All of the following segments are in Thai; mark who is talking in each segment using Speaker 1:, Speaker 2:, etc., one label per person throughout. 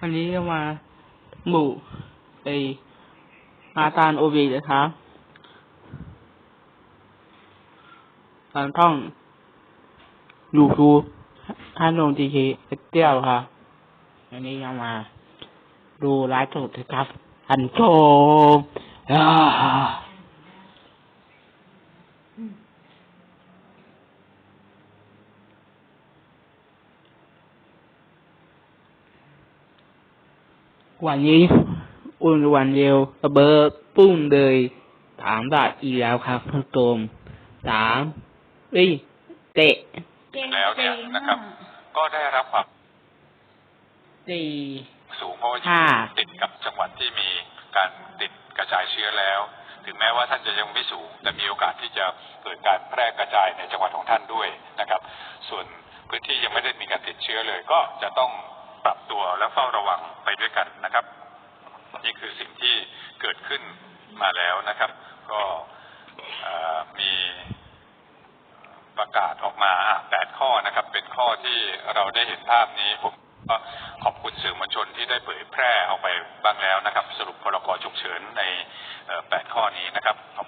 Speaker 1: วันนี้จะมาหมู่ไออาตานโอบีนะครับทางช่องยูทูบฮันโนจีเคเตี้ยวครับวันนี้จะมาดูไลฟ์สดนะครับอันโชม วันนี้อุ่นวันเร็วระเบิดปุ้งเลยถามได้อีกแล้วครับคุณโตมสามเอ้ยเตะ
Speaker 2: แล้วเนี่ยนะครับ ก็ได้รับความ
Speaker 1: สี่
Speaker 2: สูงเพราะว่า
Speaker 1: ห้า
Speaker 2: ติดกับจังหวัดที่มีการติดกระจายเชื้อแล้ว ถึงแม้ว่าท่านจะยังไม่สูง แต่มีโอกาสที่จะเกิดการแพร่กระจายในจังหวัดของท่านด้วยนะครับ ส่วนพื้นที่ยังไม่ได้มีการติดเชื้อเลย ก็จะต้องป รับตัวและเฝ้าระวังไปด้วยกันนะครับ นี่คือสิ่งที่เกิดขึ้นมาแล้วนะครับ ก็มีประกาศออกมาอะแปดข้อนะครับ เป็นข้อที่เราได้เห็นภาพนี้ ผมก็ขอบคุณสื่อมวลชนที่ได้เผยแพร่ออกไปบ้างแล้วนะครับ สรุปพรกฉุกเฉินในเอ่อแปดข้อนี้นะครับขอบพระคุณครับ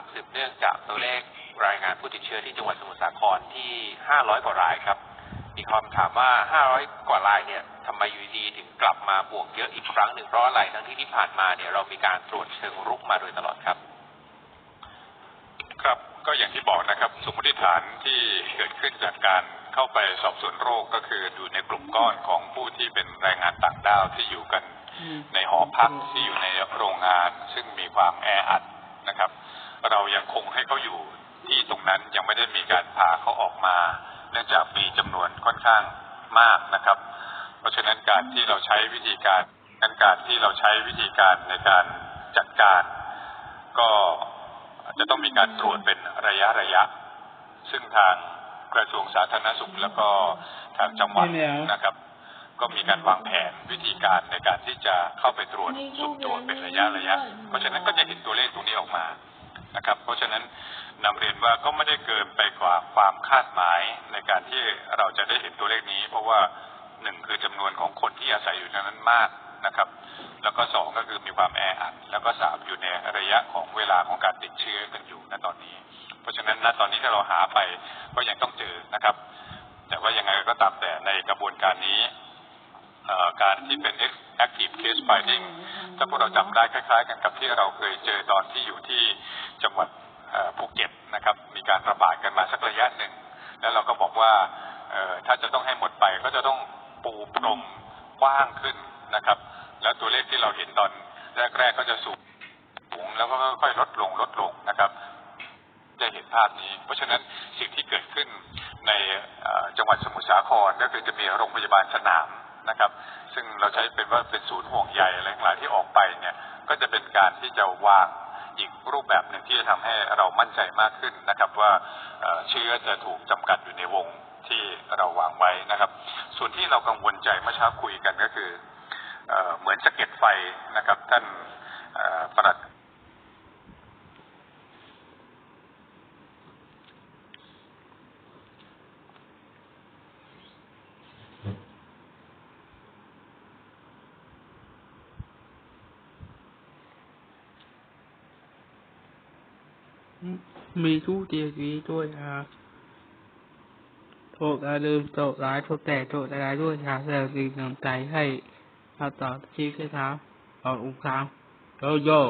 Speaker 2: คำถาม
Speaker 3: สืบเนื่องจากตัวเลขรายงานผู้ติดเชื้อที่จังหวัดสมุทรสาครที่ 500 กว่ารายครับ มีคำถามว่า 500 กว่ารายเนี่ยทำไมอยู่ดีถึงกลับมาบวกเยอะอีกครั้งหนึ่งเพราะอะไรทั้งที่ที่ผ่านมาเนี่ยเรามีการตรวจเชิงรุกมาโดยตลอดครับ
Speaker 2: ครับก็อย่างที่บอกนะครับ สมมติฐานที่เกิดขึ้นจากการเข้าไปสอบสวนโรคก็คืออยู่ในกลุ่มก้อนของผู้ที่เป็นแรงงานต่างด้าวที่อยู่กันในหอพักที่อยู่ในโรงงาน ซึ่งมีความแออัดนะครับ เรายังคงให้เขาอยู่ที่ตรงนั้นยังไม่ได้มีการพาเขาออกมา เนื่องจากมีจำนวนค่อนข้างมากนะครับ เพราะฉะนั้นการที่เราใช้วิธีการนั้นการที่เราใช้วิธีการในการจัดการ ก็จะต้องมีการตรวจเป็นระยะระยะ ซึ่งทางกระทรวงสาธารณสุขแล้วก็ทางจังหวัดนะครับ ก็มีการวางแผนวิธีการในการที่จะเข้าไปตรวจสุ่มตรวจเป็นระยะระยะ เพราะฉะนั้นก็จะเห็นตัวเลขตรงนี้ออกมา นะครับ เพราะฉะนั้นนำเรียนว่าก็ไม่ได้เกินไปกว่าความคาดหมายในการที่เราจะได้เห็นตัวเลขนี้ เพราะว่าหนึ่งคือจำนวนของคนที่อาศัยอยู่ในนั้นมากนะครับ แล้วก็สองก็คือมีความแออัด แล้วก็สามอยู่ในระยะของเวลาของการติดเชื้อกันอยู่ณตอนนี้ เพราะฉะนั้นณตอนนี้ถ้าเราหาไปก็ยังต้องเจอนะครับ แต่ว่ายังไงก็ตามแต่ในกระบวนการนี้เอ่อการที่เป็น active case finding ถ้าพวกเราจำได้คล้าย ๆ กันกับที่เราเคยเจอตอนที่อยู่ที่ จังหวัดภูเก็ตนะครับ มีการระบาดกันมาสักระยะหนึ่ง แล้วเราก็บอกว่าถ้าจะต้องให้หมดไปก็จะต้องปูพรมกว้างขึ้นนะครับ แล้วตัวเลขที่เราเห็นตอนแรกๆก็จะสูงสูงแล้วก็ค่อยๆลดลงลดลงนะครับจะเห็นภาพนี้ เพราะฉะนั้นสิ่งที่เกิดขึ้นในจังหวัดสมุทรสาครก็คือจะมีโรงพยาบาลสนามนะครับ ซึ่งเราใช้เป็นว่าเป็นศูนย์ห่วงใยอะไรทั้งหลายที่ออกไปเนี่ยก็จะเป็นการที่จะวาง อีกรูปแบบหนึ่งที่จะทำให้เรามั่นใจมากขึ้นนะครับว่าเชื้อจะถูกจำกัดอยู่ในวงที่เราวางไว้นะครับ ส่วนที่เรากังวลใจเมื่อเช้าคุยกันก็คือเหมือนสะเก็ดไฟนะครับ ท่านประหลัด
Speaker 1: มีทุกเตียดีด้วยครับโทษอาลืมโทษร้ายโทษแต่โทษอะไรด้วยครับแสดงสิ่งกำลังใจให้เราต่อชีวิตครับขอบคุณครับโยโย่